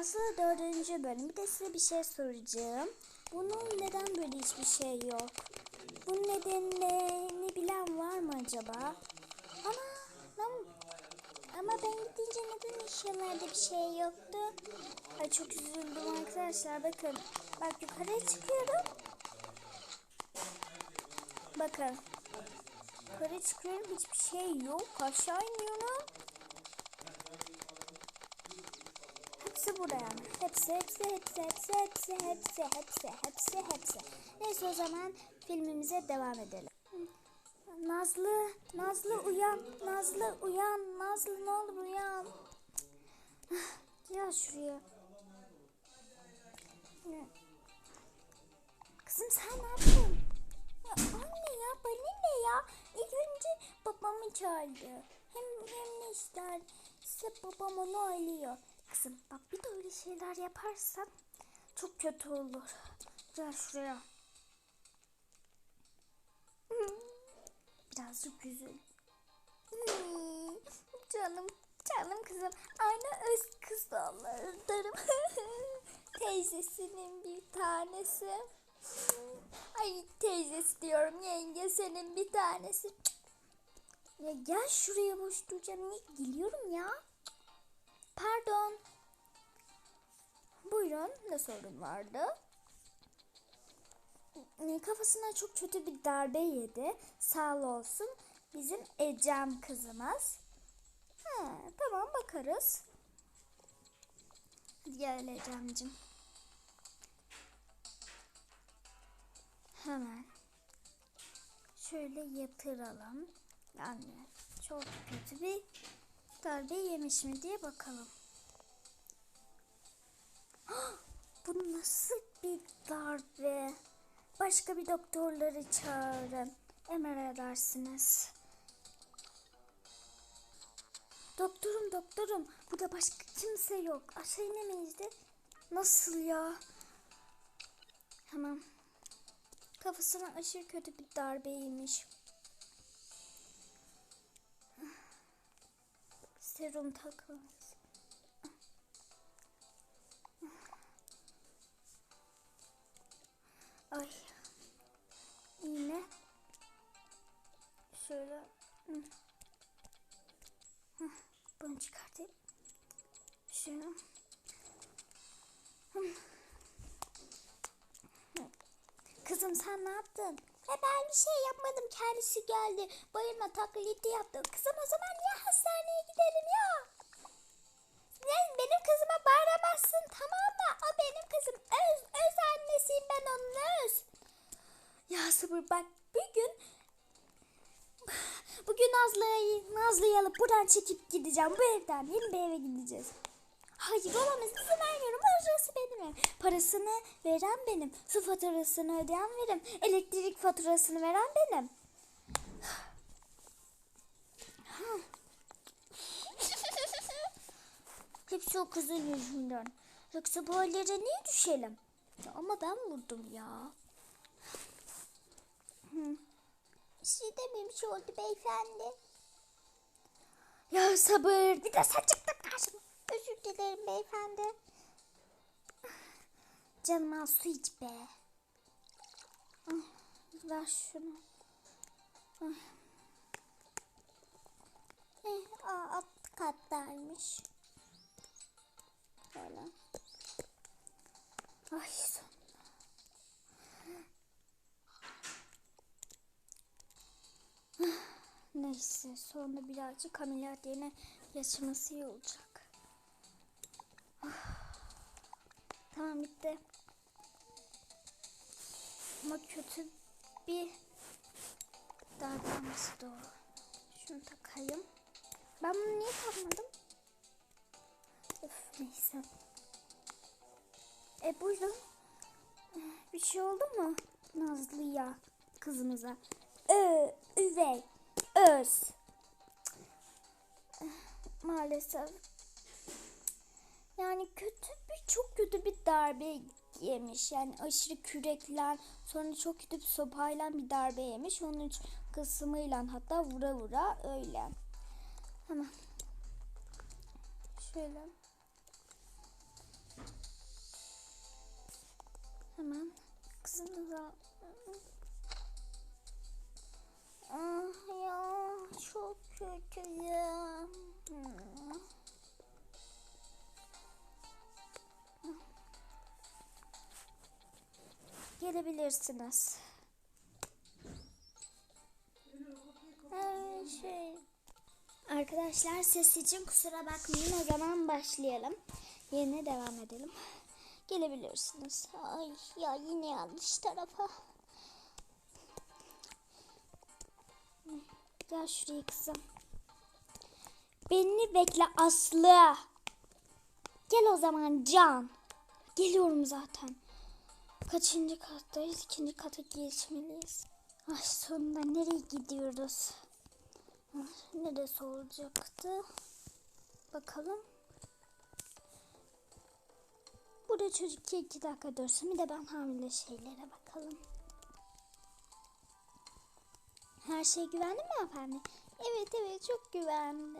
Aslında dördüncü bölüm. Bir de size bir şey soracağım. Bunun neden böyle hiçbir şey yok? Bunun nedenini bilen var mı acaba? Ama ama, ama ben gidince neden eşyalarda bir şey yoktu? Ay çok üzüldüm arkadaşlar. Bakın. Bak yukarıya çıkıyorum. Bakın. Yukarı çıkıyorum hiçbir şey yok. Aşağı iniyorum. Hepsi buraya. Hepsi, hepsi, hepsi, hepsi, hepsi, hepsi, hepsi, hepsi, hepsi. Neyse o zaman filmimize devam edelim. Nazlı, Nazlı uyan, Nazlı uyan, Nazlı ne olur uyan. Gel şuraya. Kızım sen ne yaptın? Ya anne ya bana ne ya? İlk önce babamı çağırdı. Hem, hem ne ister? İşte babam onu ağlıyor. Kızım bak bir de öyle şeyler yaparsan çok kötü olur. Gel şuraya. Birazcık. Hmm, Canım, canım kızım. Aynı öz kız dolarlarım. Teyzesinin bir tanesi. Ay teyzesi diyorum yenge senin bir tanesi. Ya gel şuraya boş duracağım. Niye geliyorum ya? Pardon. Buyurun ne sorun vardı? E, Kafasına çok kötü bir darbe yedi. Sağ olsun bizim Ecem kızımız. Ha, tamam bakarız. Gel Ecem'cim. Hemen şöyle yatıralım. Yani çok kötü bir darbe yemiş mi diye bakalım. Bu nasıl bir darbe? Başka bir doktorları çağırın. Emredersiniz. Doktorum doktorum. Burada başka kimse yok. Aşağı inemeyiz. Nasıl ya? Hemen. Kafasına aşırı kötü bir darbe yemiş. Serum takılmış. Ay. İğne. Şöyle. Bunu çıkartayım. Şunu. Kızım sen ne yaptın? E ben bir şey yapmadım. Kendisi geldi. Bayılma taklidi yaptı. Kızım o zaman niye hastaneye gidelim ya? Sen benim kızıma bağıramazsın tamam mı? O benim kızım. Öz, öz annesiyim ben onun öz. Ya sabır bak bugün bugün Nazlı'yı Nazlı'yı alıp buradan çekip gideceğim. Bu evden yeni bir eve gideceğiz. Hayır olamaz izin vermiyorum. Orası benim. Parasını veren benim. Su faturasını ödeyen benim. Elektrik faturasını veren benim. Hepsi o kızın yüzünden. Yoksa bu hallere niye düşelim? Ya ama ben vurdum ya. Hı. Şey dememiş oldu beyefendi. Ya sabır. Bir de sen çıktın karşıma. Özür dilerim beyefendi. Canım al su iç be. Ah, Ver şunu. Ah. Eh, alt kattaymış. Böyle. Ay sonunda. Neyse sonra birazcık ameliyat yerine yaşaması iyi olacak. Ah. Tamam bitti. Ama kötü bir davranması doğru. Şunu takayım. Ben bunu niye takmadım? Öf neyse. E buyurun. Bir şey oldu mu? Nazlı'ya, kızımıza. Ö, üvey, öz. Maalesef. Yani kötü bir, çok kötü bir darbe yemiş. Yani aşırı kürekler sonra çok kötü bir sopayla bir darbe yemiş. Onun üç kısmıyla hatta vura vura öyle. Hemen. Şöyle. Hemen. Kızım da Gelebilirsiniz. Ee, şey... Arkadaşlar ses için kusura bakmayın. O zaman başlayalım. Yerine devam edelim. Gelebilirsiniz. Ay ya yine yanlış tarafa. Gel şuraya kızım. Beni bekle Aslı. Gel o zaman Can. Geliyorum zaten. Kaçıncı kattayız? İkinci kata geçmeliyiz. Ay sonunda nereye gidiyoruz? Ah, Neresi olacaktı? Bakalım. Burada çocuk iki dakika dursun. Bir de ben hamile şeylere bakalım. Her şey güvenli mi efendim? Evet evet çok güvenli.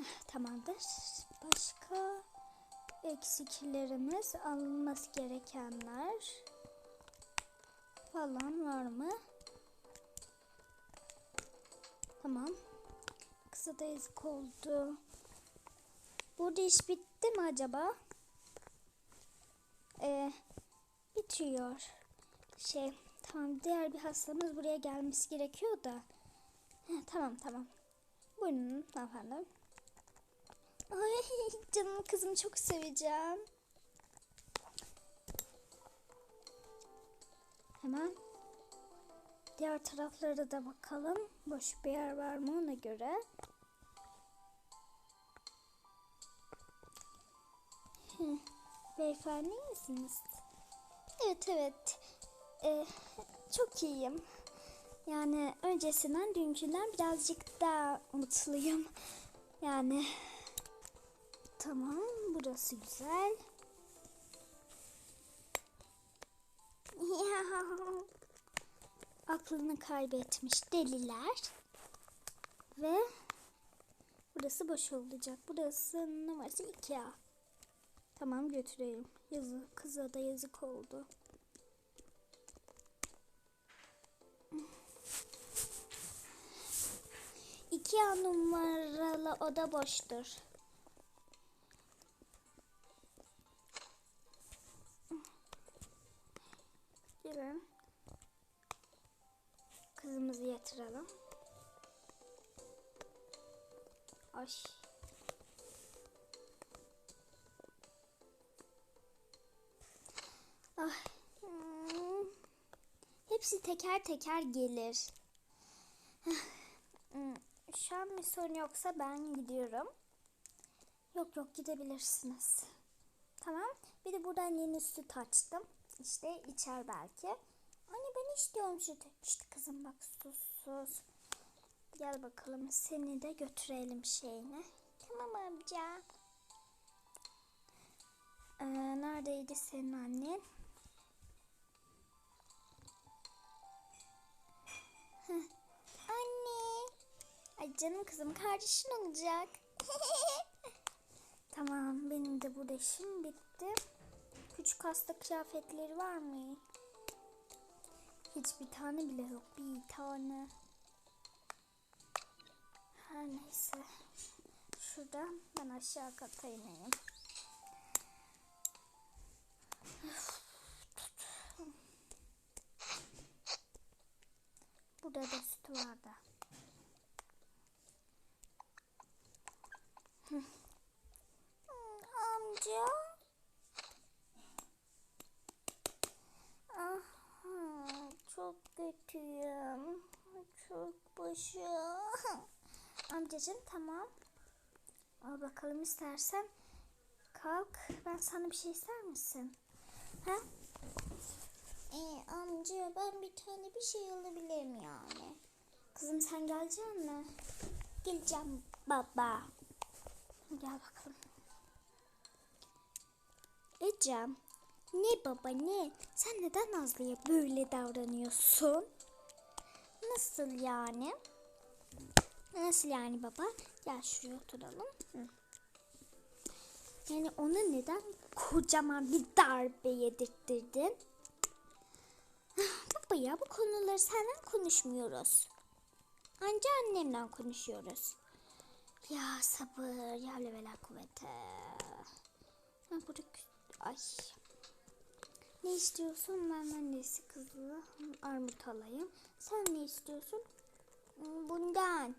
Ah, Tamamdır. Başka eksiklerimiz alınması gerekenler falan var mı? Tamam. Kısa da yazık oldu. Burada iş bitti mi acaba? Ee, bitiyor. Şey tamam diğer bir hastamız buraya gelmesi gerekiyor da. Heh, tamam tamam. Buyurun efendim. Ay canım kızım çok seveceğim. Hemen diğer taraflara da bakalım. Boş bir yer var mı ona göre. Beyefendi misiniz? Evet evet. Ee, çok iyiyim. Yani öncesinden dünkünden birazcık daha mutluyum. Yani tamam burası güzel. Ya. Aklını kaybetmiş deliler. Ve burası boş olacak. Burası numarası 2A. Tamam götüreyim. Yazık kıza da yazık oldu. İki numaralı oda boştur. Gelin. Kızımızı yatıralım. Ay. Ah. hmm. Hepsi teker teker gelir. Hmm, Şu an bir sorun yoksa ben gidiyorum. Yok yok gidebilirsiniz. Tamam. Bir de buradan yeni süt açtım. İşte içer belki. Anne ben istiyorum sütü. İşte kızım bak sus sus. Gel bakalım seni de götürelim şeyine. Tamam amca. Ee, neredeydi senin annen? Anne. Ay canım kızım kardeşin olacak. tamam benim de burada işim bitti. Küçük hasta kıyafetleri var mı? Hiçbir tane bile yok. Bir tane. Her neyse. Şuradan ben aşağı kata ineyim. Burada da. Hı. Hmm, Amca. Aha, çok kötüyüm. Çok başım. Amcacığım tamam. Al bakalım istersen. Kalk. Ben sana bir şey ister misin? Ha? Ee, amca ben bir tane bir şey alabilirim yani. Kızım sen gelecek mi? Geleceğim baba. Gel bakalım. Ecem. Ne baba ne? Sen neden Nazlı'ya böyle davranıyorsun? Nasıl yani? Nasıl yani baba? Gel şuraya oturalım. Hı. Yani ona neden kocaman bir darbe yedirttirdin? Baba ya bu konuları senden konuşmuyoruz. Anca annemden konuşuyoruz. Ya sabır ya levela kuvvete. Ha, burada ay. Ne istiyorsun? Ben annesi kızı armut alayım. Sen ne istiyorsun? Hmm, Bundan.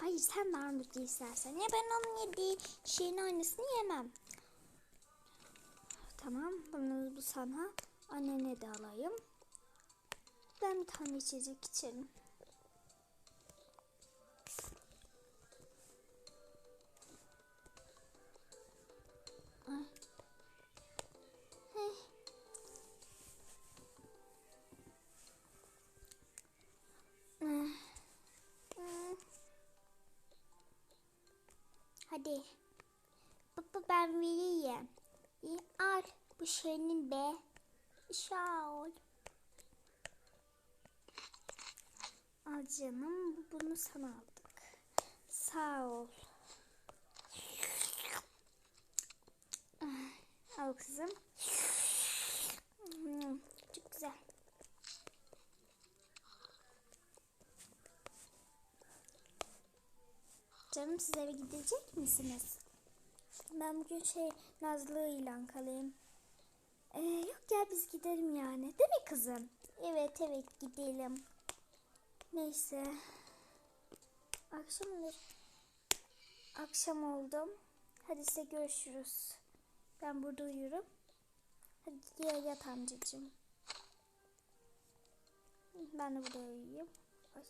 Hayır sen de armut istersen. Ya ben onun yediği şeyin aynısını yemem. Tamam bunu bu sana. Annene de alayım. Ben bir tane içecek içerim. Hadi. Baba ben vereyim. İyi, al. Bu senin be. Sağ ol. Al canım. bu- Bunu sana aldık. Sağ ol. Al kızım. Hmm, Çok güzel. Canım siz eve gidecek misiniz? Ben bugün şey Nazlı ile kalayım. Ee, yok gel biz gidelim yani. Değil mi kızım? Evet evet gidelim. Neyse. Akşamdır. Akşam oldum. Hadi size görüşürüz. Ben burada uyurum. Hadi gel yat amcacığım. Ben de burada uyuyayım. Ay.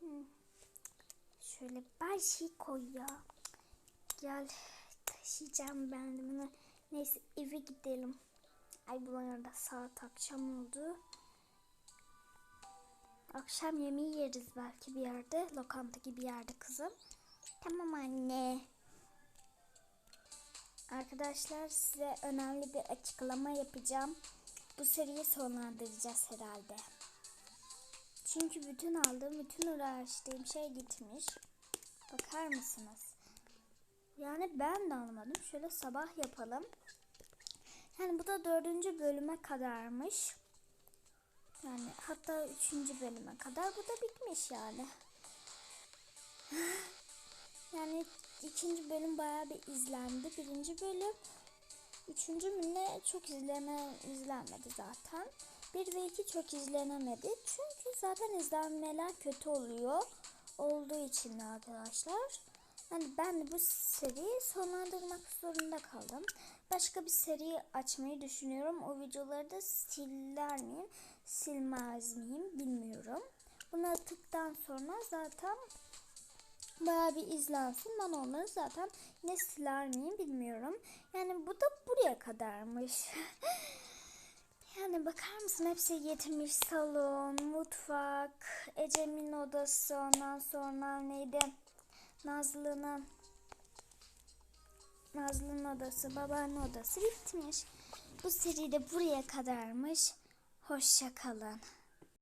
Hı. Şöyle bir şey koy ya. Gel taşıyacağım ben de bunu. Neyse eve gidelim. Ay bu arada saat akşam oldu. Akşam yemeği yeriz belki bir yerde. Lokanta gibi bir yerde kızım. Tamam anne. Arkadaşlar size önemli bir açıklama yapacağım. Bu seriyi sonlandıracağız herhalde. Çünkü bütün aldığım, bütün uğraştığım şey gitmiş. Bakar mısınız? Yani ben de anlamadım. Şöyle sabah yapalım. Yani bu da dördüncü bölüme kadarmış. Yani hatta üçüncü bölüme kadar bu da bitmiş yani. Yani ikinci bölüm bayağı bir izlendi. Birinci bölüm Üçüncü mü ne çok izleme izlenmedi zaten. Bir ve iki çok izlenemedi. Çünkü zaten izlenmeler kötü oluyor. Olduğu için de arkadaşlar. Yani ben de bu seriyi sonlandırmak zorunda kaldım. Başka bir seri açmayı düşünüyorum. O videoları da siler miyim, silmez miyim bilmiyorum. Bunu attıktan sonra zaten bayağı bir izlensin. Ben onları zaten ne siler miyim bilmiyorum. Yani bu da buraya kadarmış. yani bakar mısın hepsi getirmiş salon, mutfak, Ecem'in odası ondan sonra neydi? Nazlı'nın Nazlı'nın odası, babanın odası bitmiş. Bu seri de buraya kadarmış. Hoşça kalın.